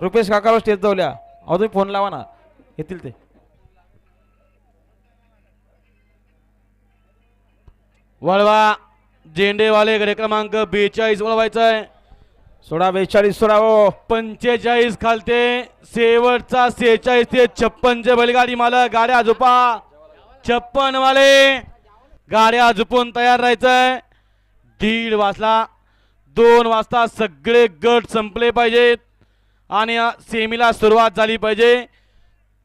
Rupesh काकाला stage जाऊल्या अहो तुम्ही phone लावा ना. येतील ते. वळवा. झेंडेवाले गडे क्रमांक बेचाळीस वळवायचा आहे सोळा बेचाळीस सोळा हो. पंचेचाळीस खालते. शेवटचा सेहेचाळीस ते छप्पनचे बैलगाडी मालक गाड्या झुपा छप्पन वाले. गाड्या झुपून तयार राहायचंय. दीड वाजला. दोन वाजता सगळे गट संपले पाहिजेत. आणि सेमीला सुरुवात झाली पाहिजे.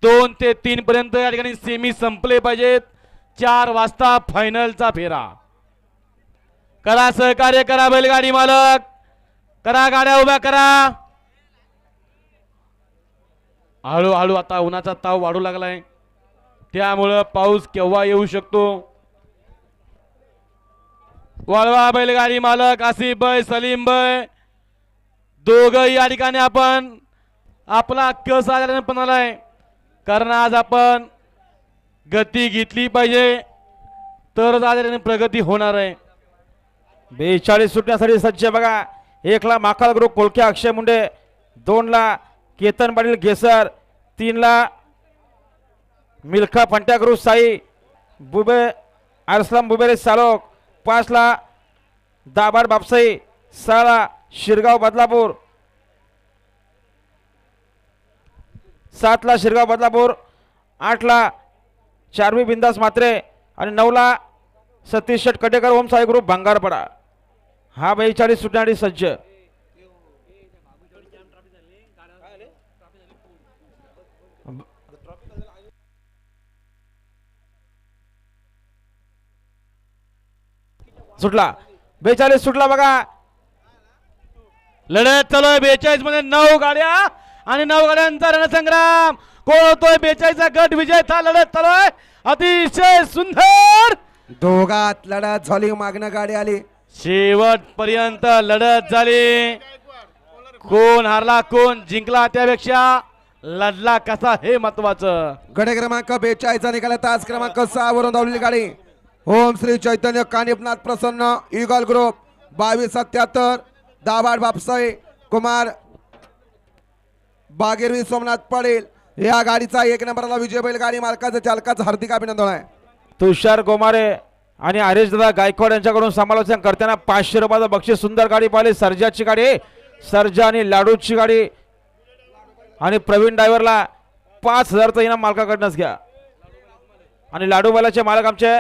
दोन ते तीन पर्यंत या ठिकाणी सेमी संपले पाहिजेत. चार वाजता फायनलचा फेरा. करा सहकार्य करा बैलगाडी मालक. करा गाड्या उभ्या करा. हळूहळू आता उन्हाचा ताव वाढू लागलाय. त्यामुळं पाऊस केव्हा येऊ शकतो? वळवा बैलगाडी मालक आसिफ भाई सलीम भाई. दोघं या ठिकाणी आपण आपला कस आल्याने पण आलाय कारण आज आपण गती घेतली पाहिजे तरच आजाराने प्रगती होणार आहे बेचाळीस सुटण्यासाठी सज्ज बघा. एकला माकाल ग्रुप कोलके अक्षय मुंडे दोनला केतन पाटील घेसर तीनला मिल्खा फंट्या ग्रुप साई बुबे अरसलाम बुबेरे सालोक पाचला दाभार बापसाई सहाला शिरगाव बदलापूर सातला शिरगाव बदलापूर आठला चारवी बिंदास मात्रे आणि नऊला सतीश शेट कटेकर ओम साई ग्रुप भंगारपडा. हा बेचाळीस सुटणारी सज्ज. सुटला. बेचाळीस सुटला बघा. लढत चालू आहे. बेचाळीसमध्ये नऊ गाड्या. आणि नऊ गाड्यांचा रणसंग्राम. कोण होतोय बेचाळीसचा गट विजयचा लढत चालू अतिशय सुंदर. दोघात लढत झाली मागणं गाडी आली. शेवटपर्यंत लढत झाली. कोण हारला कोण जिंकला त्यापेक्षा लढला कसा हे महत्वाचं. गडे क्रमांक बेचाळीसचा निघाला तास क्रमांक सहा वरून धावलेली गाडी. ओम श्री चैतन्य कानिपनाथ प्रसन्न इगल ग्रुप बावीस सत्याहत्तर दाबाड बापसाई कुमार बागेरवी सोमनाथ पडेल या गाडीचा एक नंबरला विजय बैल गाडी मालकाचं चालकाचं हार्दिक अभिनंदन आहे. तुषार गोमारे आणि हरेश दादा गायकवाड यांच्याकडून समालोचन करताना पाचशे रुपयाचं बक्षीस सुंदर गाडी पाहिली. सर्जाची गाडी सर्जा आणि लाडूची गाडी. आणि प्रवीण ड्रायव्हरला पाच हजारचं इनाम मालकाकडनंच घ्या. आणि लाडूबालाचे मालक आमचे